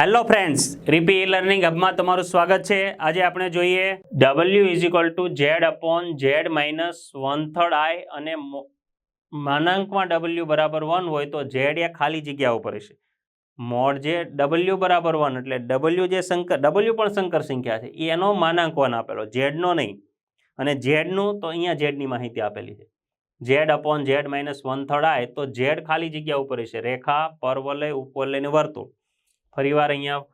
Hello friends રીપી learning હબમાં તમારું સ્વાગત છે. આજે આપણે જોઈએ W is equal to z upon z minus one third i અને માનાંકમાં ડબલ્યુ બરાબર વન હોય તો ઝેડ એ ખાલી જગ્યા ઉપર હશે મોડ જે ડબલ્યુ બરાબર વન એટલે ડબલ્યુ જે સંકર ડબલ્યુ પણ સંકર સંખ્યા છે. એનો માનાંક વન આપેલો. ઝેડનો નહીં. અને ઝેડનું તો અહીંયા ઝેડની માહિતી આપેલી છે. Z upon z minus one third i તો ઝેડ ખાલી જગ્યા ઉપર હશે રેખા, પરવલય, ઉપવલય ને વર્તુળ. ફરીવાર અહીંયા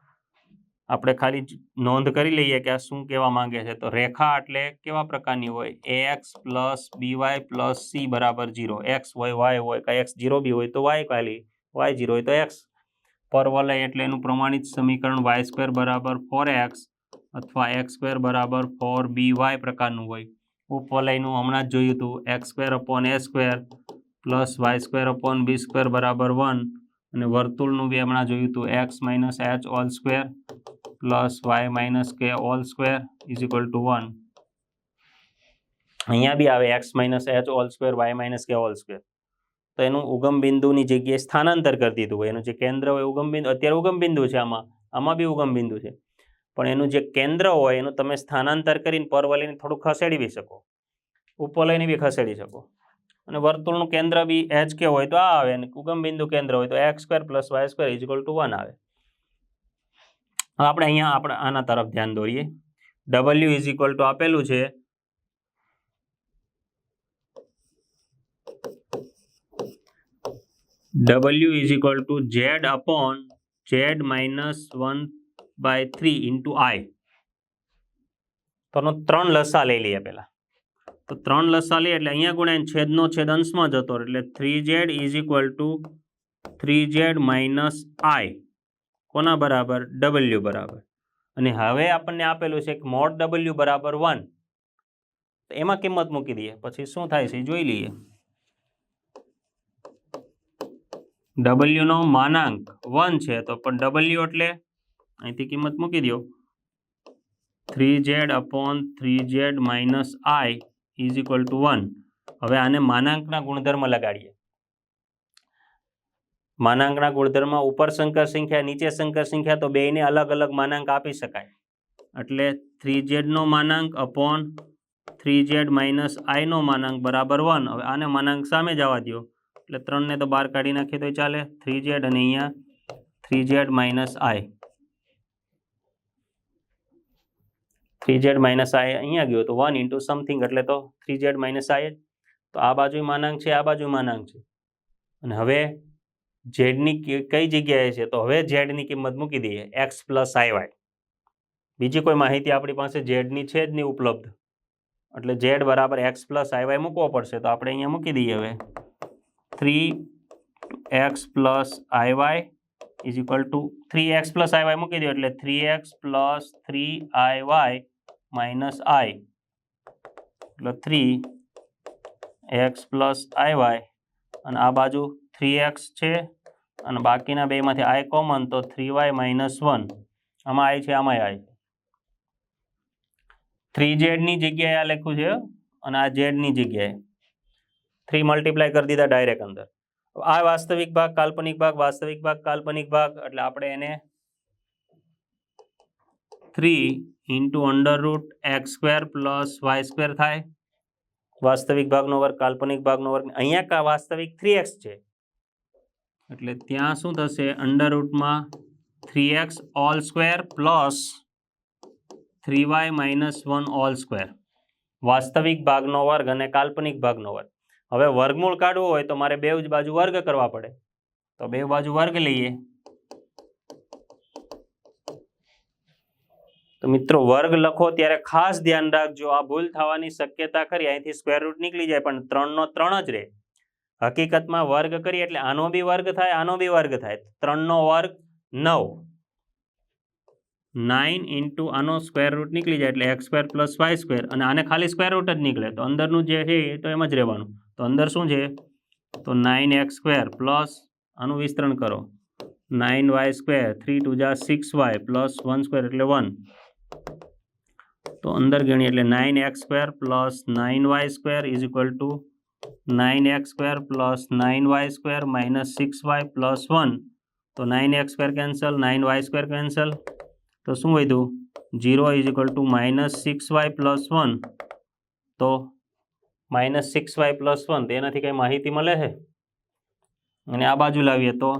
આપણે ખાલી નોંધ કરી લઈએ કે આ શું કહેવા માંગે છે. તો રેખા એટલે કેવા પ્રકારની હોય? X plus b y plus c બરાબર જીરો એક્સ હોય વાય હોય કાંઈ એક્સ જીરો બી હોય તો વાય ખાલી. વાય ઝીરો હોય તો એક્સ પરવલય એટલે એનું પ્રમાણિત સમીકરણ વાય સ્ક્વેર બરાબર ફોર એક્સ અથવા એક્સ સ્ક્વેર બરાબર ફોર બી વાય પ્રકારનું હોય. ઉપવલયનું હમણાં જ જોયું હતું. X square upon a square plus y square upon b square બરાબર વન અને વર્તુળનું બી હમણાં જોયું હતું x minus h all square plus y minus k all square is equal to one અહીંયા બી આવે x minus h all square y minus k all square તો એનું ઉગમ બિંદુની જગ્યાએ સ્થાનાંતર કરી દીધું હોય. એનું જે કેન્દ્ર હોય, ઉગમ બિંદુ, અત્યારે ઉગમ બિંદુ છે આમાં. આમાં બી ઉગમ બિંદુ છે. પણ એનું જે કેન્દ્ર હોય, એનું તમે સ્થાનાંતર કરીને પરવલયને થોડું ખસેડી બી શકો. ઉપવલયને બી ખસેડી શકો. અને વર્તુળનું કેન્દ્ર બી એચ કે હોય તો આ આવે અને ઉગમ બિંદુ કેન્દ્ર હોય તો x square plus y square is equal to one આવે. હવે આપણે અહીંયા આપણે આના તરફ ધ્યાન દોરીએ. ડબલ્યુ ઇઝ ટુ આપેલું છે. W is to z upon z minus one by three into i તો ત્રણ લસા લઈ લઈએ પહેલા. તો ત્રણ લસા લઈએ એટલે અહીંયા ગુણ્યા છેદનો છેદ અંશમાં જતો એટલે three z is equal to three z minus i કોના બરાબર? ડબલ્યુ બરાબર. અને હવે આપણને આપેલું છે કે મોડ ડબલ્યુ બરાબર વન તો એમાં કિંમત મૂકી દઈએ. પછી શું થાય છે જોઈ લઈએ. ડબલ્યુનો માનાંક વન છે, તો પણ ડબલ્યુ એટલે અહીંથી કિંમત મૂકી દો three z upon three z minus i is equal to one હવે આને માનાંકના ગુણધર્મ લગાડીએ. માનાંકના ગુણધર્મ ઉપર સંકર સંખ્યા, નીચે સંકર સંખ્યા તો બેને અલગ અલગ માનાંક આપી શકાય. એટલે થ્રી ઝેડનો માનાંક અપોન થ્રી ઝેડ માઇનસ આઈનો માનાંક બરાબર વન હવે આને માનાંક સામે જવા દો એટલે ત્રણને તો બહાર કાઢી નાખીએ તો ચાલે. થ્રી ઝેડ અને અહીંયા three z minus i three z minus i અહીંયા ગયો તો વન ઇન્ટુ સમથિંગ એટલે તો થ્રી ઝેડ માઇનસ આઈ જ તો આ બાજુ માનાંક છે આ બાજુ માનાંક છે અને હવે ઝેડની કઈ જગ્યાએ છે? તો હવે ઝેડની કિંમત મૂકી દઈએ, એક્સ પ્લસ આઈ વાય. બીજી કોઈ માહિતી આપણી પાસે ઝેડની છે જ નહીં ઉપલબ્ધ. એટલે ઝેડ બરાબર એક્સ પ્લસ આઈ વાય મૂકવો પડશે, તો આપણે અહીંયા મૂકી દઈએ હવે. Three x plus i y is equal to three x plus i y મૂકી દો, એટલે three x plus three i y minus i. એટલે three x plus i y. અને આ બાજુ થ્રી એક્સ છે. અને બાકીના બેમાંથી આઈ કોમન, તો થ્રી વાય માઇનસ વન. આમાં આઈ છે આમાં આઈ. થ્રી ઝેડની જગ્યાએ આ લખ્યું છે, અને આ ઝેડની જગ્યાએ. થ્રી મલ્ટીપ્લાય કરી દીધા ડાયરેક્ટ અંદર. આ વાસ્તવિક ભાગ, કાલ્પનિક ભાગ, વાસ્તવિક ભાગ, કાલ્પનિક ભાગ, એટલે આપણે એને three into under root x square plus y square થાય. વાસ્તવિક ભાગનો વર્ગ, કાલ્પનિક ભાગનો વર્ગ. અહીંયા કા વાસ્તવિક થ્રી એક્સ છે. એટલે ત્યાં શું થશે? Under રૂટમાં three x all square plus three y minus one all square વાસ્તવિક ભાગનો વર્ગ અને કાલ્પનિક ભાગનો વર્ગ. હવે વર્ગમૂળ કાઢવો હોય તો મારે બે જ બાજુ વર્ગ કરવા પડે. તો બે બાજુ વર્ગ લઈએ. તો મિત્રો, વર્ગ લખો, ત્યારે ખાસ ધ્યાન રાખજો. આ ભૂલ થવાની શક્યતા કરી અહીંથી સ્ક્વેર રૂટ નીકળી જાય, પણ ત્રણનો ત્રણ જ રહે. હકીકતમાં વર્ગ કરીએ એટલે આનો બી વર્ગ થાય, આનો બી વર્ગ થાય. ત્રણનો વર્ગ નવ. નાઇન ઇન્ટુ આનો સ્ક્વેર રૂટ નીકળી જાય એટલે x square plus y square અને આને ખાલી સ્ક્વેર રૂટ જ નીકળે. તો અંદરનું જે છે તો એમ જ રહેવાનું. તો અંદર શું છે? તો નાઇન એક્સ સ્ક્વેર પ્લસ આનું વિસ્તરણ કરો. Nine y square three two જા six y plus one square એટલે વન તો અંદર ગણીએ એટલે nine x square plus nine y square is equal to nine x square plus nine y square minus six y plus one તો nine x square cancel nine y square cancel તો શું વધ્યું? Zero is equal to minus six y plus one તો minus six y plus one તેનાથી કંઈ માહિતી મળે છે? અને આ બાજુ લાવીએ તો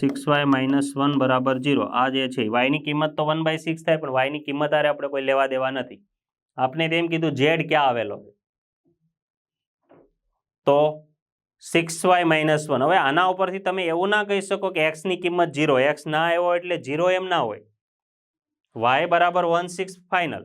સિક્સ વાય માઇનસ વન બરાબર જીરો આ જે છે વાયની કિંમત તો વન બાય સિક્સ થાય, પણ વાયની કિંમત આરે આપણે કોઈ લેવા દેવા નથી. આપણે તેમ કીધું ઝેડ ક્યાં આવેલો? તો સિક્સ વાય માઇનસ વન. હવે આના ઉપરથી તમે એવું ના કહી શકો કે એક્સની કિંમત જીરો એક્સ ના આવ્યો એટલે જીરો એમ ના હોય. વાય બરાબર વન સિક્સ ફાઇનલ.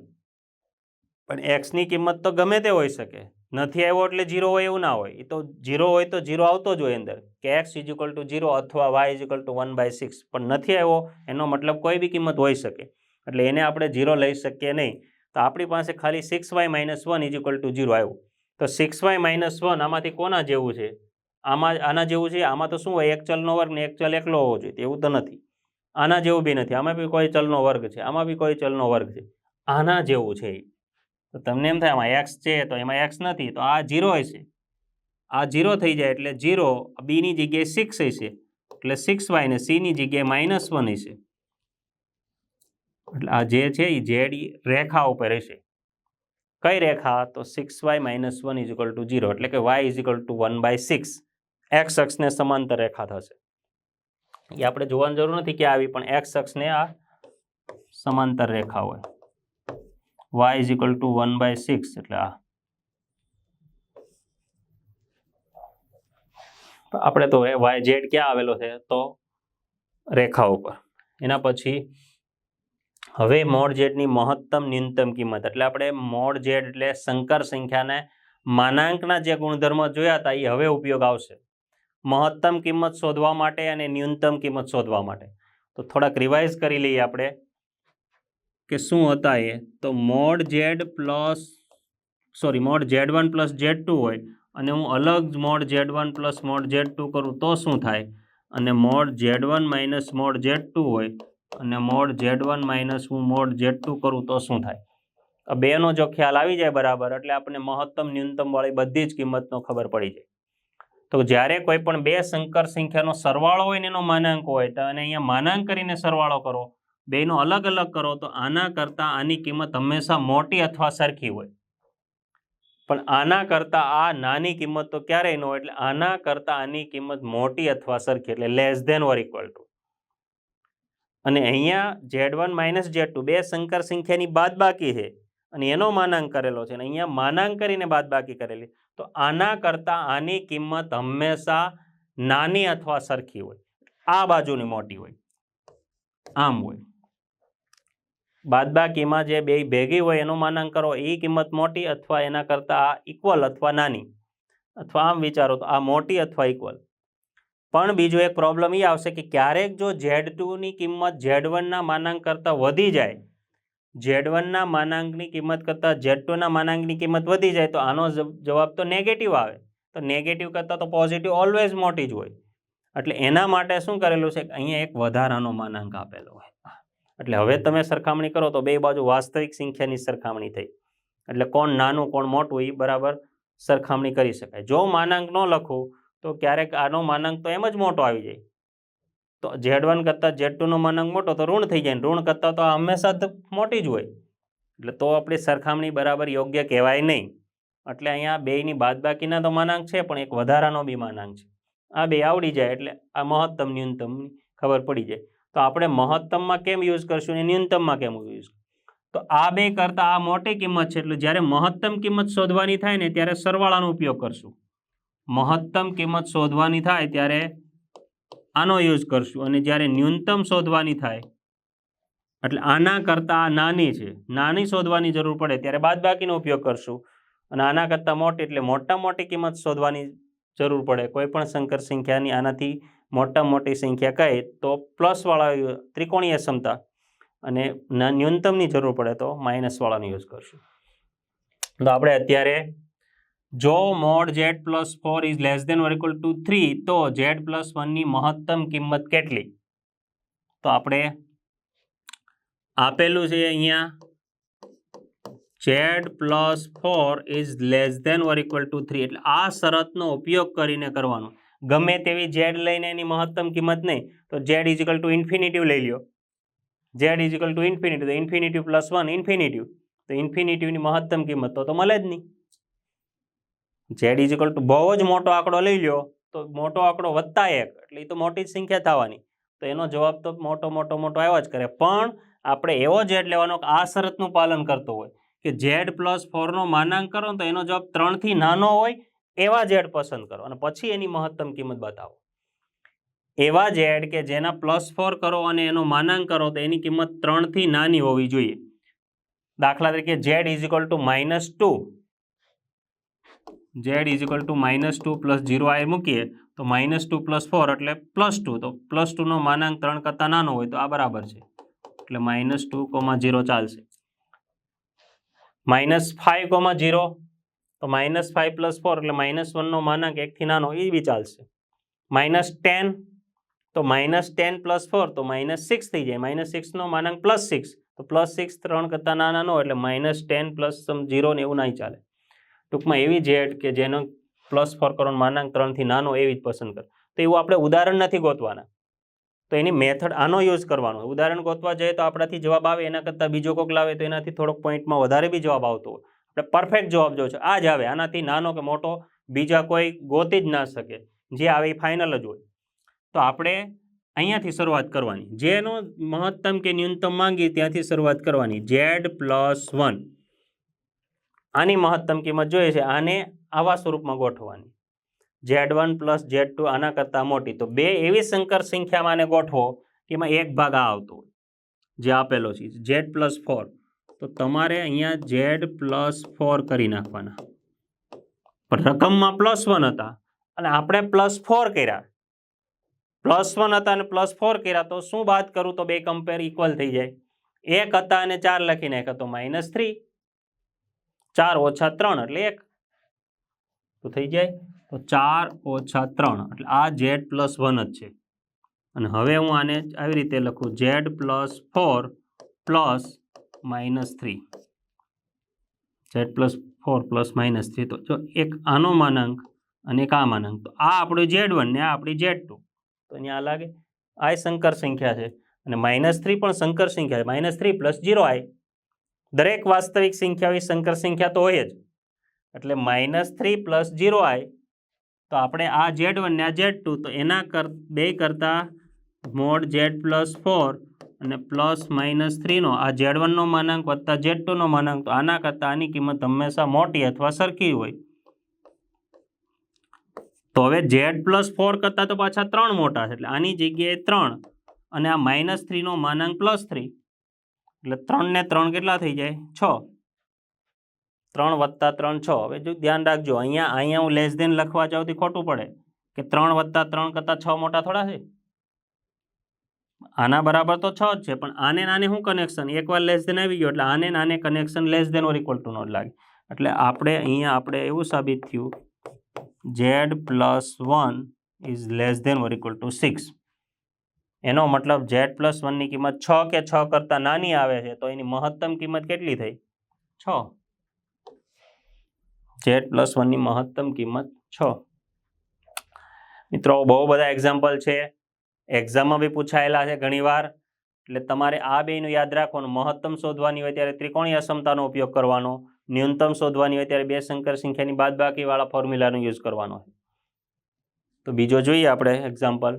પણ એક્સની કિંમત તો ગમે તે હોઈ શકે. નથી આવ્યો એટલે જીરો હોય એવું ના હોય. એ તો જીરો હોય તો જીરો આવતો જ હોય અંદર. કે x is equal to zero અથવા y is equal to one by six પણ નથી આવ્યો, એનો મતલબ કોઈ બી કિંમત હોઈ શકે. એટલે એને આપણે જીરો લઈ શકીએ નહીં. તો આપણી પાસે ખાલી six y minus one is equal to zero આવ્યું. તો સિક્સ વાય માઇનસ વન આમાંથી કોના જેવું છે? આમાં, આના જેવું છે? આમાં તો શું હોય? એક ચલનો વર્ગ ને એક ચલ એકલો હોવો જોઈએ. એવું તો નથી. આના જેવું બી નથી. આમાં બી કોઈ ચલનો વર્ગ છે. આમાં બી કોઈ ચલનો વર્ગ છે. આના જેવું છે એ તો તમને એમ થાય આમાં એક્સ છે તો એમાં એક્સ નથી, તો આ જીરો હશે. આ જીરો થઈ જાય એટલે જીરો બીની જગ્યાએ સિક્સ હશે, એટલે સિક્સ વાય ને સીની જગ્યાએ માઇનસ વન હશે. એટલે આ જે છે એ ઝેડ રેખા ઉપર હશે. કઈ રેખા? તો six y minus one is equal to zero એટલે કે y is equal to one by six x અક્ષને સમાંતર રેખા થશે. એ આપણે જોવાની જરૂર નથી કે આવી, પણ એક્સ અક્ષને આ સમાંતર રેખા હોય. Y is equal to one by six એટલે આ. આપણે તો વાય ઝેડ ક્યાં આવેલો છે? તો રેખા ઉપર. એના પછી હવે મોડ ઝેડની મહત્તમ ન્યૂનતમ કિંમત. એટલે આપણે મોડ ઝેડ એટલે સંકર સંખ્યાને માનાંકના જે ગુણધર્મ જોયા હતા એ હવે ઉપયોગ આવશે. મહત્તમ કિંમત શોધવા માટે અને ન્યૂનતમ કિંમત શોધવા માટે. તો થોડાક રિવાઇઝ કરી લઈએ આપણે. કે શું હતા એ? તો mod z plus, sorry, mod z one plus z two હોય અને હું અલગ mod z one plus mod z two કરું તો શું થાય? અને mod z one minus mod z two હોય અને મોડ ઝેડ વન માઇનસ હું મોડ ઝેડ ટુ કરું તો શું થાય? આ બેનો જો ખ્યાલ આવી જાય બરાબર, એટલે આપણને મહત્તમ, ન્યૂનતમ વાળી બધી જ કિંમતનો ખબર પડી જાય. તો જ્યારે કોઈ પણ બે સંકર સંખ્યાનો સરવાળો હોય ને એનો માનાંક હોય, તો અને અહીંયા માનાંક કરીને સરવાળો કરો. બેનો અલગ અલગ કરો તો આના કરતાં આની કિંમત હંમેશા મોટી અથવા સરખી હોય. પણ આના કરતાં આ નાની કિંમત તો ક્યારેય ન હોય એટલે આના કરતાં આની કિંમત મોટી અથવા સરખી એટલે less than or equal to અને અહીંયા z one minus z two બે સંકર સંખ્યાની બાદ બાકી છે અને એનો માનાંક કરેલો છે અને અહીંયા માનાંક કરીને બાદ બાકી કરેલી. તો આના કરતાં આની કિંમત હંમેશા નાની અથવા સરખી હોય. આ બાજુની મોટી હોય. આમ હોય. બાદબાકીમાં જે બે ભેગી હોય એનું માનાંક કરો એ કિંમત મોટી અથવા એના કરતાં આ ઇક્વલ અથવા નાની? અથવા આમ વિચારો તો આ મોટી અથવા ઇક્વલ પણ બીજો એક પ્રોબ્લેમ એ આવશે કે ક્યારેક જો ઝેડ ટુની કિંમત ઝેડ વનના માનાંક કરતાં વધી જાય ઝેડ વનના માનાંકની કિંમત કરતાં ઝેડ ટુના માનાંકની કિંમત વધી જાય, તો આનો જવાબ તો નેગેટિવ આવે. તો નેગેટિવ કરતાં તો પોઝિટિવ ઓલવેઝ મોટી જ હોય. એટલે એના માટે શું કરેલું છે? અહીંયા એક વધારાનો માનાંક આપેલો. એટલે હવે તમે સરખામણી કરો તો બે બાજુ વાસ્તવિક સંખ્યાની સરખામણી થઈ. એટલે કોણ નાનું, કોણ મોટું એ બરાબર સરખામણી કરી શકાય. જો માનાંક ન લખું, તો ક્યારેક આનો માનાંક તો એમ જ મોટો આવી જાય. તો ઝેડ વન કરતાં ઝેડ ટુનો માનાંક મોટો તો ઋણ થઈ જાય ઋણ કરતાં તો હંમેશા તો મોટી જ હોય. એટલે તો આપણી સરખામણી બરાબર યોગ્ય કહેવાય નહીં. એટલે અહીંયા બેયની બાદબાકીના તો માનાંક છે, પણ એક વધારાનો બી માનાંક છે. આ બે આવડી જાય એટલે આ મહત્તમ, ન્યૂનતમની ખબર પડી જાય. તો આપણે મહત્તમમાં કેમ યુઝ કરશું અને ન્યૂનતમમાં કેમ યુઝ તો આ બે કરતાં આ મોટી કિંમત છે, એટલે જ્યારે મહત્તમ કિંમત શોધવાની થાય ને ત્યારે સરવાળાનો ઉપયોગ કરશું. મહત્તમ કિંમત શોધવાની થાય ત્યારે આનો યુઝ કરશું અને જ્યારે ન્યૂનતમ શોધવાની થાય, એટલે આના કરતાં આ નાની છે, નાની શોધવાની જરૂર પડે ત્યારે બાદબાકીનો ઉપયોગ કરશું. અને આના કરતાં મોટી એટલે મોટા મોટી કિંમત શોધવાની જરૂર પડે, કોઈ પણ સંકર સંખ્યાની આનાથી મોટા મોટી સંખ્યા કહે તો પ્લસવાળા ત્રિકોણીય ક્ષમતા અને ન્યૂનતમની જરૂર પડે તો માઇનસવાળાનો યુઝ કરશું. તો આપણે અત્યારે જો mod z plus four is less than or to three તો ઝેડ પ્લસ વનની મહત્તમ કિંમત કેટલી? તો આપણે આપેલું છે અહીંયા z plus four is less than or to three એટલે આ શરતનો ઉપયોગ કરીને કરવાનું. ગમે તેવી ઝેડ લઈને એની મહત્તમ કિંમત નહીં, તો ઝેડ ઇઝિકલ ટુ ઇન્ફિનિટિવ લઈ લ્યો. Z is equal to infinitive તો ઇન્ફિનિટિવ પ્લસ વન ઇન્ફિનિટિવ તો ઇન્ફિનિટિવની મહત્તમ કિંમત તો તો મળે જ નહીં. ઝેડ ઇઝિકલ ટુ બહુ જ મોટો આંકડો લઈ લ્યો, તો મોટો આંકડો વત્તા એક, એટલે એ તો મોટી જ સંખ્યા થવાની. તો એનો જવાબ તો મોટો મોટો મોટો આવ્યો જ કરે. પણ આપણે એવો ઝેડ લેવાનો કે આ શરતનું પાલન કરતો હોય, કે ઝેડ પ્લસ ફોરનો માનાંક કરો તો એનો જવાબ ત્રણથી નાનો હોય એવા ઝેડ પસંદ કરો અને પછી એની મહત્તમ કિંમત બતાવો. એવા ઝેડ કે જેના પ્લસ ફોર કરો અને એનો માનાંક કરો તો એની કિંમત ત્રણથી નાની હોવી જોઈએ. દાખલા તરીકે z is equal to minus two z is equal to minus two plus zero i મૂકીએ તો માઇનસ ટુ પ્લસ ફોર એટલે પ્લસ ટુ તો પ્લસ ટુનો માનાંક ત્રણ કરતાં નાનો હોય તો આ બરાબર છે. એટલે માઇનસ ટુ કોમા ઝીરો ચાલશે. માઇનસ ફાઇવ કોમા ઝીરો તો માઇનસ ફાઇવ પ્લસ ફોર એટલે માઇનસ વનનો માનાંક એકથી નાનો એ બી ચાલશે. માઇનસ ટેન તો માઇનસ ટેન પ્લસ ફોર તો માઇનસ સિક્સ થઈ જાય. માઇનસ સિક્સનો માનાંક પ્લસ સિક્સ તો પ્લસ સિક્સ ત્રણ કરતાં નાનાનો એટલે માઇનસ ટેન પ્લસ ઝીરો ને એવું નહીં ચાલે. ટૂંકમાં એવી ઝેડ કે જેનો પ્લસ ફોર કરોડ માનાંક ત્રણથી નાનો એવી જ પસંદ કર. તો એવું આપણે ઉદાહરણ નથી ગોતવાના. તો એની મેથડ આનો યુઝ કરવાનો ઉદાહરણ ગોતવા જઈએ તો આપણાથી જવાબ આવે, એના કરતાં બીજો કોક લાવે તો એનાથી થોડોક પોઈન્ટમાં વધારે બી જવાબ આવતો હોય. આપણે પરફેક્ટ જવાબ જો છે. આ જ આવે. આનાથી નાનો કે મોટો બીજા કોઈ ગોતી જ ના શકે. જે આવે ફાઇનલ જ હોય. તો આપણે અહીંયાથી શરૂઆત કરવાની. જેનો મહત્તમ કે ન્યૂનતમ માંગી ત્યાંથી શરૂઆત કરવાની. ઝેડ પ્લસ વન આની મહત્તમ કિંમત જોઈએ છે. આને આવા સ્વરૂપમાં ગોઠવવાની. Z one plus z two આના કરતાં મોટી. તો બે એવી સંકર સંખ્યામાં આને ગોઠવો કે એમાં એક ભાગ આ આવતો હોય. જે આપેલો છે. ઝેડ પ્લસ ફોર તો તમારે અહીંયા ઝેડ પ્લસ ફોર કરી નાખવાના. રકમમાં પ્લસ વન હતા. અને આપણે પ્લસ ફોર કર્યા. પ્લસ વન હતા અને પ્લસ ફોર કર્યા, તો શું બાદ કરું? તો બે કમ્પેર ઇક્વલ થઈ જાય. એક હતા અને ચાર લખી નાખ્યા, તો માઇનસ થ્રી ચાર ઓછા ત્રણ, એટલે એક. તો થઈ જાય? તો ચાર ઓછા ત્રણ, એટલે આ ઝેડ પ્લસ વન જ છે. અને હવે હું આને આવી રીતે લખું. Z plus four plus minus three z plus four plus minus three તો જો એક આનો માનાંક અને એક આ માનાંક, તો આ આપણું ઝેડ વન ને આ આપણી ઝેડ ટુ તો અહીંયા લાગે. આ સંકર સંખ્યા છે. અને માઇનસ થ્રી પણ સંકર સંખ્યા છે. Minus three plus zero i. દરેક વાસ્તવિક સંખ્યા એ સંકર સંખ્યા તો હોય જ. એટલે minus three plus zero i. તો આપણે આ ઝેડ વન ને આ ઝેડ ટુ તો એના કર, બે કરતાં મોડ ઝેડ પ્લસ ફોર અને પ્લસ માઇનસ થ્રીનો, આ ઝેડ વનનો માનાંક વત્તા ઝેડ ટુનો માનાંક, તો આના કરતાં આની કિંમત હંમેશા મોટી અથવા સરખી હોય. તો હવે ઝેડ પ્લસ ફોર કરતાં તો પાછા ત્રણ મોટા છે, એટલે આની જગ્યાએ ત્રણ અને આ માઇનસ થ્રીનો માનાંક પ્લસ થ્રી. એટલે ત્રણને ત્રણ કેટલા થઈ જાય? છ. ત્રણ વત્તા ત્રણ છ. હવે જો ધ્યાન રાખજો, અહીંયા અહીંયા હું લેસ દેન લખવા જાઉં ખોટું પડે. કે ત્રણ વત્તા ત્રણ કરતાં છ મોટા થોડા છે? આના બરાબર તો છ જ છે, પણ આને નાને શું કનેક્શન એકવાર લેસ દેન આવી ગયો એટલે આને નાને connection less than or equal to નો લાગે. એટલે આપણે અહીંયા આપણે એવું સાબિત થયું z plus one is less than or equal to six એનો મતલબ ઝેડ પ્લસ વનની કિંમત છ કે છ કરતાં નાની આવે છે, તો એની મહત્તમ કિંમત કેટલી થઈ? છ. ઝેડ પ્લસ વનની મહત્તમ કિંમત છ. મિત્રો, બહુ બધા એક્ઝામ્પલ છે. એક્ઝામમાં બી પૂછાયેલા છે ઘણીવાર. એટલે તમારે આ બેનું યાદ રાખવાનું. મહત્તમ શોધવાની હોય ત્યારે ત્રિકોણીય અસમતાનો ઉપયોગ કરવાનો. ન્યૂનતમ શોધવાની હોય ત્યારે બે શંકર સંખ્યાની બાદબાકીવાળા ફોર્મ્યુલાનો યુઝ કરવાનો. તો બીજો જોઈએ આપણે એક્ઝામ્પલ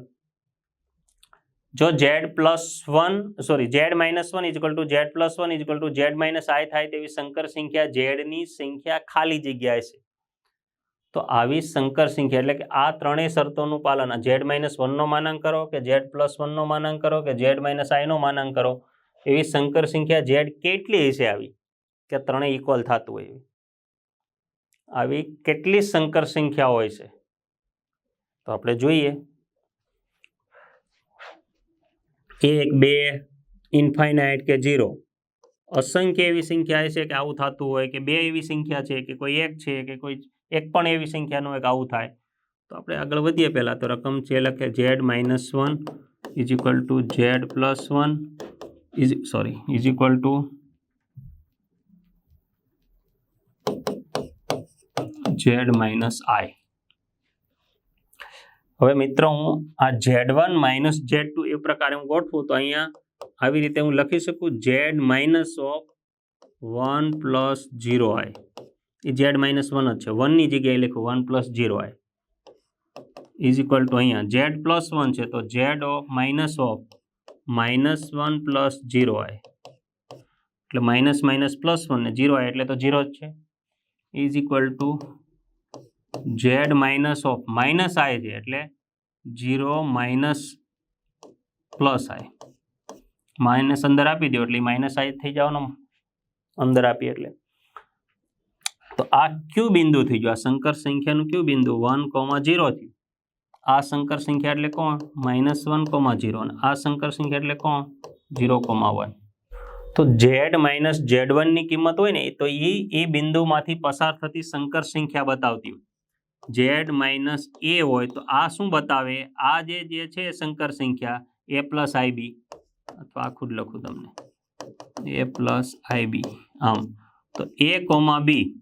જો z plus one sorry z minus one is to z plus one is to z minus i થાય તેવી શંકર સંખ્યા ઝેડની સંખ્યા ખાલી જગ્યાએ છે. તો આવી સંકર સંખ્યા એટલે કે આ ત્રણેય શરતોનું પાલન ઝેડ માઇનસ વનનો માનાંક કરો કે ઝેડ પ્લસ વનનો માનાંક કરો કે ઝેડ માઇનસ આઈનો માનાંક કરો? એવી સંકર સંખ્યા ઝેડ કેટલી હશે આવી? કે ત્રણેય ઇક્વલ થતું હોય એવી? આવી કેટલી સંકર સંખ્યા હોય છે? તો આપણે જોઈએ. એક, બે ઇન્ફાઇનાઇટ કે ઝીરો અસંખ્ય એવી સંખ્યા છે કે આવું થતું હોય કે બે એવી સંખ્યા છે કે કોઈ એક છે કે કોઈ એક પણ એવી સંખ્યાનું એક આવું થાય. તો આપણે આગળ વધીએ પહેલાં. તો રકમ છે લખે z minus one is equal to z plus one is sorry is equal to z minus i હવે મિત્રો હું આ z one minus z two એ પ્રકારે હું ગોઠવું તો અહીંયા આવી રીતે હું લખી શકું z minus of one plus zero i A Z minus one જ છે. વનની જગ્યાએ લખું one plus zero i. Is equal to અહીંયા. ઝેડ પ્લસ વન છે તો z of minus of minus one plus zero i. એટલે માઇનસ માઇનસ પ્લસ વન ને ઝીરો આય એટલે તો ઝીરો જ છે. Is equal to z minus of minus i છે એટલે zero minus plus i. Minus અંદર આપી દો એટલે માઇનસ આઈ થઈ જવાનો. અંદર આપીએ એટલે. તો આ કયું બિંદુ થઈ ગયું? આ સંકર સંખ્યાનું કયું બિંદુ? વન કોમા ઝીરો થયું. આ સંકર સંખ્યા એટલે કોણ? Minus one comma zero. અને આ સંકર સંખ્યા એટલે કોણ? Zero comma one. તો ઝેડ માઇનસ ઝેડ વનની કિંમત હોય ને, તો એ એ બિંદુમાંથી પસાર થતી સંકર સંખ્યા બતાવતી હોય. ઝેડ માઇનસ એ હોય તો આ શું બતાવે? આ જે જે છે સંકર સંખ્યા, એ પ્લસ આઈબી અથવા આખું જ લખું તમને. એ પ્લસ આઈબી આમ. તો એ કોમા બી.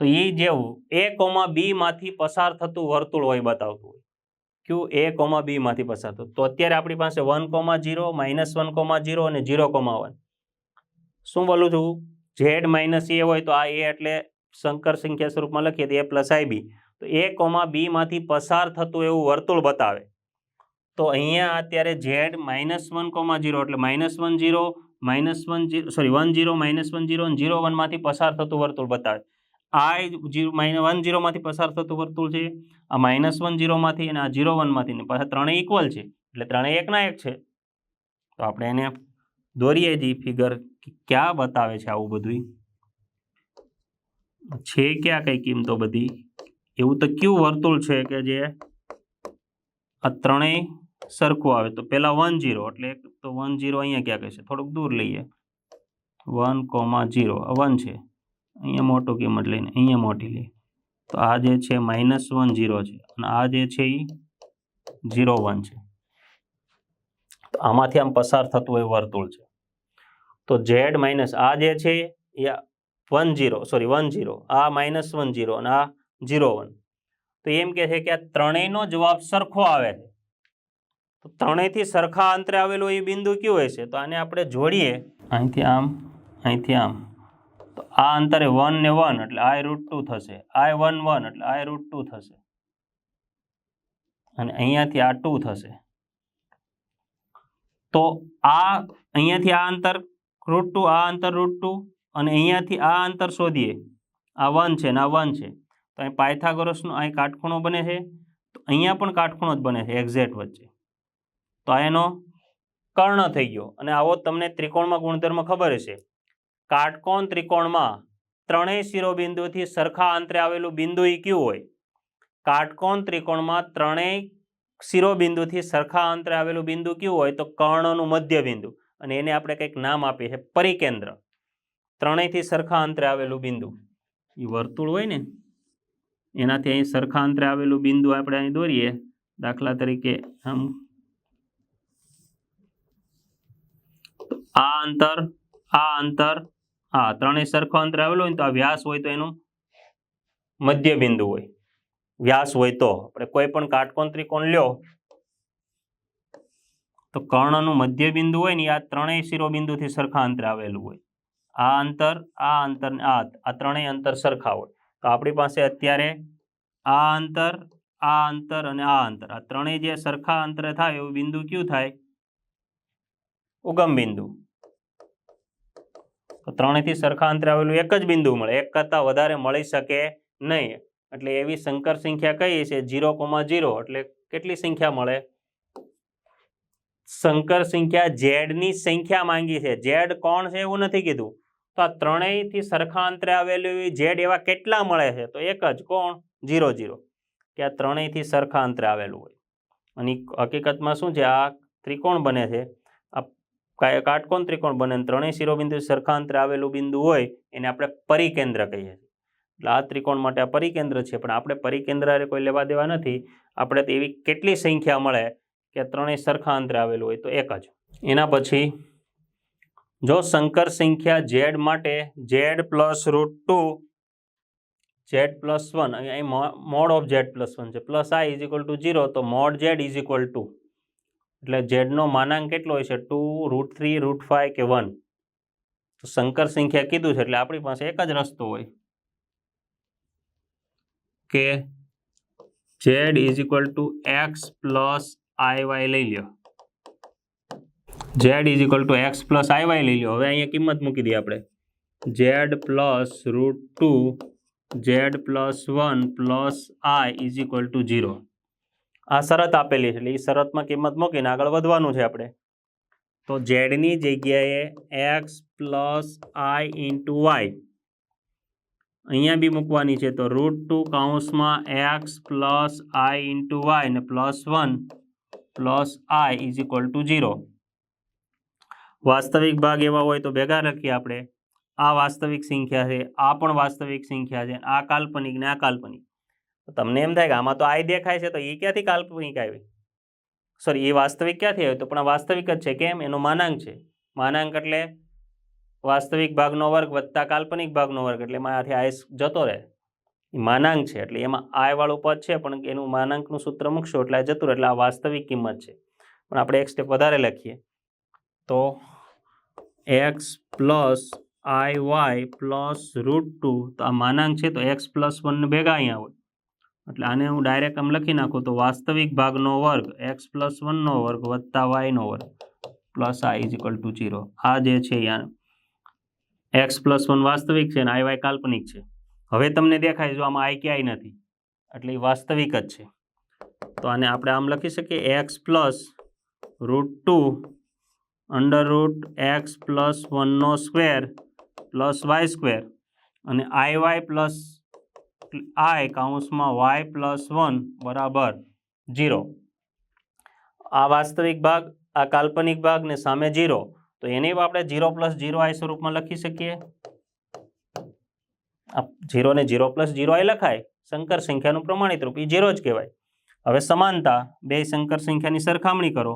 તો એ જેવું એ કોમા બીમાંથી પસાર થતું વર્તુળ હોય બતાવતું હોય. કયું એ કોમા બીમાંથી પસાર થતું. તો અત્યારે આપણી પાસે one comma zero minus one comma zero અને જીરો કોમા વન શું બોલું છું? ઝેડ માઇનસ એ હોય તો આ એ એટલે શંકર સંખ્યા સ્વરૂપમાં લખીએ તો એ પ્લસ આઈ બી તો એ કોમા બીમાંથી પસાર થતું એવું વર્તુળ બતાવે. તો અહીંયા અત્યારે z minus one comma zero એટલે minus one zero minus one zero sorry one zero minus one zero અને જીરો વનમાંથી પસાર થતું વર્તુળ બતાવે. આ જીરો માઇનસ વન જીરોમાંથી પસાર થતું વર્તુળ છે. આ માઇનસ વન જીરોમાંથી અને આ જીરો વનમાંથી પાછા ત્રણેય ઇક્વલ છે. એટલે ત્રણેય એકના એક છે. તો આપણે એને દોરીએ જ ફિગર ક્યાં બતાવે છે આવું બધું છે ક્યાં કઈ કિંમતો બધી? એવું તો કયું વર્તુળ છે કે જે આ ત્રણેય સરખું આવે? તો પહેલાં વન જીરો એટલે તો વન જીરો અહીંયા ક્યાં કહેશે થોડુંક દૂર લઈએ. વન કોમા જીરો વન છે. અહીંયા મોટું કિંમત લઈને, અહીંયા મોટી લઈએ તો આ જે છે માઇનસ વન જીરો છે. અને આ જે છે એ જીરો વન છે. તો આમાંથી આમ પસાર થતું એ વર્તુળ છે. તો ઝેડ માઇનસ આ જે છે એ one zero sorry one zero આ માઇનસ વન જીરો અને આ જીરો વન તો એમ કે છે કે આ ત્રણેયનો જવાબ સરખો આવે છે. તો ત્રણેયથી સરખા અંતરે આવેલું એ બિંદુ કયું હશે? તો આને આપણે જોડીએ. અહીંથી આમ અહીંથી આમ. તો આ અંતરે વન ને વન એટલે આઈ રૂટ ટુ થશે. આઈ વન વન એટલે આઈ રૂટ ટુ થશે. અને અહીંયાથી આ ટુ થશે. તો આ અહીંયાથી આ અંતર રૂટ ટુ આ અંતર રૂટ ટુ અને અહીંયાથી આ અંતર શોધીએ. આ વન છે ને આ વન છે. તો અહીં પાયથાગોરસનો અહીં કાટખૂણો બને છે. તો અહીંયા પણ કાટખૂણો જ બને છે એક્ઝેક્ટ વચ્ચે. તો આ એનો કર્ણ થઈ ગયો. અને આવો તમને ત્રિકોણમાં ગુણધર્મ ખબર હશે. કાટકોણ ત્રિકોણમાં ત્રણેય શિરોબિંદુથી સરખા અંતરે આવેલું બિંદુ ઈ કયું હોય? કાટકોણ ત્રિકોણમાં ત્રણેય શિરોબિંદુથી સરખા અંતરે આવેલું બિંદુ કયું હોય તો કર્ણનું મધ્ય બિંદુ અને એને આપણે કંઈક નામ આપીએ છીએ પરિકેન્દ્ર. ત્રણેયથી સરખા અંતરે આવેલું બિંદુ. એ વર્તુળ હોય ને, એનાથી અહીં સરખા અંતરે આવેલું બિંદુ આપણે અહીં દોરીએ. દાખલા તરીકે આમ. આ અંતર આ અંતર આ ત્રણેય સરખો અંતર આવેલું હોય તો આ વ્યાસ હોય તો એનું મધ્ય બિંદુ હોય. વ્યાસ હોય તો. આપણે કોઈ પણ કાટકોણ ત્રિકોણ લ્યો. તો કર્ણનું મધ્ય બિંદુ હોય ને આ ત્રણેય શિરોબિંદુથી સરખા અંતરે આવેલું હોય. આ અંતર આ અંતર આ આ ત્રણેય અંતર સરખા હોય. તો આપણી પાસે અત્યારે આ અંતર આ અંતર અને આ અંતર. આ ત્રણેય જે સરખા અંતરે થાય એવું બિંદુ કયું થાય? ઉગમ બિંદુ. તો ત્રણેયથી સરખા અંતરે આવેલું એક જ બિંદુ મળે. એક કરતાં વધારે મળી શકે નહીં. એટલે એવી સંકર સંખ્યા કઈ છે? જીરો કોમા જીરો એટલે કેટલી સંખ્યા મળે? સંકર સંખ્યા ઝેડની સંખ્યા માંગી છે. ઝેડ કોણ છે એવું નથી કીધું. તો આ ત્રણેયથી સરખા અંતરે આવેલું ઝેડ એવા કેટલા મળે છે? તો એક જ. કોણ? જીરો જીરો કે આ ત્રણેયથી સરખા અંતરે આવેલું હોય. અને હકીકતમાં શું છે? આ ત્રિકોણ બને છે. કાટકોણ ત્રિકોણ બને? ત્રણેય શિરોબિંદુ સરખા અંતરે આવેલું બિંદુ હોય, એને આપણે પરિકેન્દ્ર કહીએ છીએ. એટલે આ ત્રિકોણ માટે આ પરિકેન્દ્ર છે, પણ આપણે પરિકેન્દ્ર કોઈ લેવા દેવા નથી. આપણે એવી કેટલી સંખ્યા મળે કે ત્રણેય સરખા અંતરે આવેલું હોય તો એક જ. એના પછી, જો સંકર સંખ્યા ઝેડ માટે, z plus root two, z plus one અહીં mod of z plus one છે. Plus i is equal to zero, તો mod z is equal to. એટલે ઝેડનો માનાંક કેટલો હોય છે? Two, root three, root five કે વન? તો સંકર સંખ્યા કીધું છે એટલે આપણી પાસે એક જ રસ્તો હોય. કે z is equal to x plus i y લઈ લ્યો. Z is equal to x plus i y લઈ લ્યો. હવે અહીંયા કિંમત મૂકી દઈએ આપણે. Z plus root two, z plus one plus i is equal to zero. આ શરત આપેલી છે. એટલે એ શરતમાં કિંમત મૂકીને આગળ વધવાનું છે આપણે. તો ઝેડની જગ્યાએ x plus i into y અહીંયા બી મૂકવાની છે. તો root two કાઉન્સમાં x plus i into y ને plus one plus i is equal to zero વાસ્તવિક ભાગ એવા હોય તો ભેગા રાખીએ આપણે. આ વાસ્તવિક સંખ્યા છે. આ પણ વાસ્તવિક સંખ્યા છે. આ કાલ્પનિક ને આ કાલ્પનિક. તમને એમ થાય કે આમાં તો આઈ દેખાય છે, તો એ ક્યાંથી કાલ્પનિક આવી? સોરી એ વાસ્તવિક ક્યાંથી આવ્યું? તો પણ વાસ્તવિક જ છે, કેમ? એનો માનાંક છે. માનાંક એટલે વાસ્તવિક ભાગનો વર્ગ વત્તા કાલ્પનિક ભાગનો વર્ગ, એટલે એમાંથી આયસ જતો રહે. એ માનાંક છે, એટલે એમાં આયવાળું પદ છે, પણ એનું માનાંકનું સૂત્ર મૂકશો એટલે આ જતું એટલે આ વાસ્તવિક કિંમત છે. પણ આપણે એક સ્ટેપ વધારે લખીએ. તો x plus i y plus root two તો આ માનાંક છે, તો એક્સ પ્લસ વનને ભેગા અહીંયા હોય. એટલે આને હું ડાયરેક્ટ આમ લખી નાખું તો વાસ્તવિક ભાગનો વર્ગ એક્સ પ્લસ વનનો વર્ગ વત્તા વાયનો વર્ગ પ્લસ આ ઇઝ ઇક્વલ ટુ જીરો આ જે છે અહીંયા એક્સ પ્લસ વન વાસ્તવિક છે અને આઈ વાય કાલ્પનિક છે. હવે તમને દેખાય જો આમાં આઈ ક્યાંય નથી, એટલે એ વાસ્તવિક જ છે. તો આને આપણે આમ લખી શકીએ x plus root two under root x plus વનનો square plus Y square અને આઈ વાય પ્લસ આઈ કાઉન્સમાં વાય પ્લસ વન બરાબર જીરો આ વાસ્તવિક ભાગ, આ કાલ્પનિક ભાગ ને સામે જીરો તો એને આપણે જીરો પ્લસ જીરો આઈ સ્વરૂપમાં લખી શકીએ. જીરો ને જીરો પ્લસ જીરો આઈ લખાય. સંકર સંખ્યાનું પ્રમાણિત રૂપ એ જીરો જ કહેવાય. હવે સમાનતા, બે સંકર સંખ્યાની સરખામણી કરો.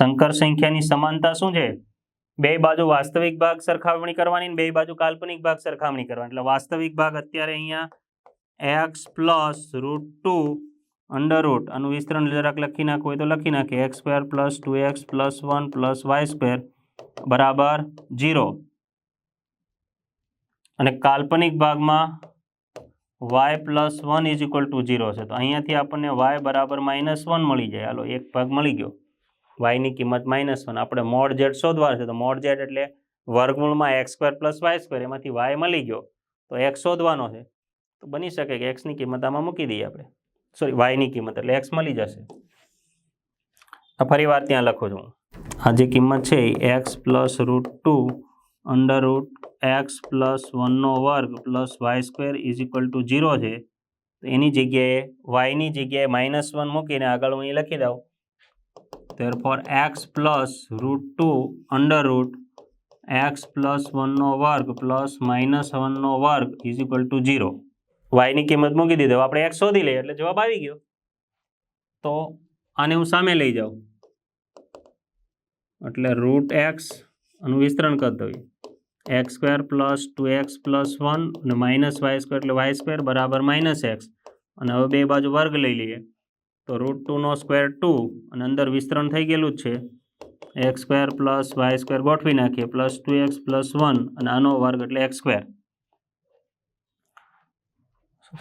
સંકર સંખ્યાની સમાનતા શું છે? બે બાજુ વાસ્તવિક ભાગ સરખામણી કરવાની બે બાજુ કાલ્પનિક ભાગ સરખામણી કરવાની. એટલે વાસ્તવિક ભાગ અત્યારે અહીંયા x plus root two under root આનું વિસ્તરણ જરાક લખી નાખવું હોય તો લખી નાખીએ x square plus two x plus one plus y square બરાબર જીરો અને કાલ્પનિક ભાગમાં y plus one is equal to zero છે. તો અહીંયાથી આપણને વાય બરાબર માઇનસ વન મળી જાય. હાલો, એક ભાગ મળી ગયો. વાયની કિંમત માઇનસ વન આપણે મોડ ઝેડ શોધવા છે, તો મોડ ઝેડ એટલે વર્ગમૂળમાં x square plus y square એમાંથી વાય મળી ગયો. તો એક્સ શોધવાનો છે. તો બની શકે કે એક્સની કિંમત આમાં મૂકી દઈએ આપણે. સોરી વાયની કિંમત એટલે એક્સ મળી જશે. આ ફરી વાર ત્યાં લખું છું. આ જે કિંમત છે એ x plus root two under root x plus વનનો વર્ગ plus y square is equal to zero છે. તો એની જગ્યાએ વાયની જગ્યાએ માઇનસ વન મૂકીને આગળ હું અહીં લખી દઉં. Therefore, x plus root 2 under root x plus 1 નો વર્ગ પ્લસ માઇનસ વનનો વર્ગ ઇઝ ઇક્વલ ટુ ઝીરો વાયની કિંમત મૂકી દીધો. આપણે x શોધી લઈએ એટલે જવાબ આવી ગયો. તો આને હું સામે લઈ જાઉં. એટલે રૂટ એક્સ આનું વિસ્તરણ કરી દઉં. X square plus two x plus one અને માઇનસ વાય સ્ક્વેર એટલે વાય સ્ક્વેર બરાબર માઇનસ એક્સ અને હવે બે બાજુ વર્ગ લઈ લઈએ. તો રૂટ ટુનો સ્ક્વેર ટુ અને અંદર વિસ્તરણ થઈ ગયેલું જ છે. X square plus y square ગોઠવી નાખીએ. Plus two x plus one અને આનો વર્ગ એટલે x square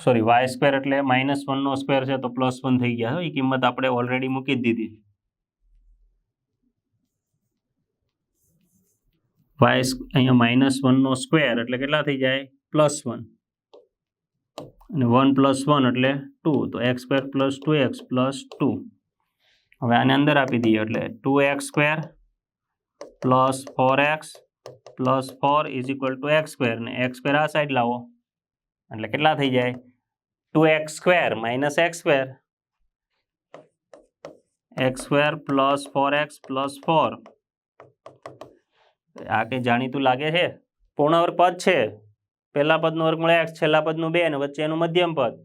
sorry y square એટલે માઇનસ વનનો સ્ક્વેર છે તો પ્લસ વન થઈ ગયા. એ કિંમત આપણે ઓલરેડી મૂકી જ દીધી. વાય અહીંયા માઇનસ વનનો સ્ક્વેર એટલે કેટલા થઈ જાય? પ્લસ વન અને વન પ્લસ વન એટલે ટુ, તો x square plus two, x plus two. હવે આને અંદર આપી દઈએ એટલે two x square plus four x plus four is equal to x square. ને એક્સ સ્ક્વેર આ સાઈડ લાવો. એટલે કેટલા થઈ જાય? Two x square minus x square. X square plus four x plus four. આ કંઈ જાણીતું લાગે છે? પૂર્ણવર્ગ પદ છે. પહેલા પદનું વર્ગમૂળ એક્સ છેલ્લા પદનું બે અને વચ્ચેનું મધ્યમ પદ.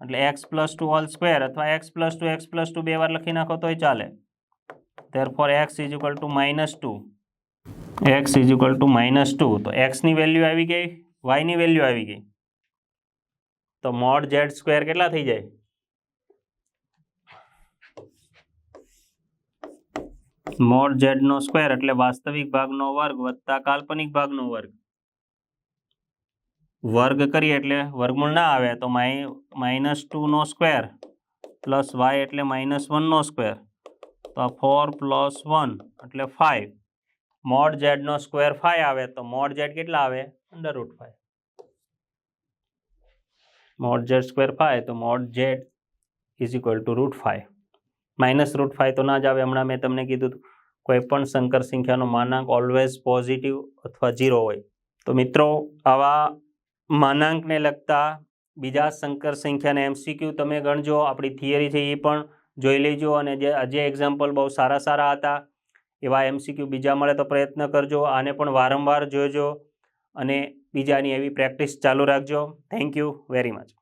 એટલે x plus two whole square અથવા x plus two x plus two બે વાર લખી નાખો તોય ચાલે. Therefore x is equal to minus two x is equal to minus two તો એક્સની વેલ્યુ આવી ગઈ વાયની વેલ્યુ આવી ગઈ. તો મોડ ઝેડ સ્ક્વેર કેટલા થઈ જાય? મોડ z નો સ્ક્વેર એટલે વાસ્તવિક ભાગનો વર્ગ વત્તા કાલ્પનિક ભાગનો વર્ગ. વર્ગ કરીએ એટલે વર્ગમૂળ ના આવે તો માઇનસ ટુનો સ્ક્વેર પ્લસ વાય એટલે માઇનસ વનનો સ્ક્વેર. તો ફોર પ્લસ વન એટલે ફાઇવ. મોડ ઝેડનો સ્ક્વેર ફાઇવ આવે તો મોડ ઝેડ કેટલા આવે? Under root five. Mod z square five તો mod z is equal to root five. Minus root five તો ના જ આવે. હમણાં મેં તમને કીધું કોઈ પણ સંકર સંખ્યાનો માનાંક ઓલવેઝ પોઝિટિવ અથવા ઝીરો હોય. તો મિત્રો, આવા માનાંકને લગતા બીજા સંકર સંખ્યાને એમસીક્યુ તમે ગણજો. આપણી થિયરી છે એ પણ જોઈ લેજો અને જે જે એક્ઝામ્પલ બહુ સારા સારા હતા, એવા એમસીક્યુ બીજા મળે તો પ્રયત્ન કરજો. આને પણ વારંવાર જોજો અને બીજાની એવી પ્રેક્ટિસ ચાલુ રાખજો. Thank you very much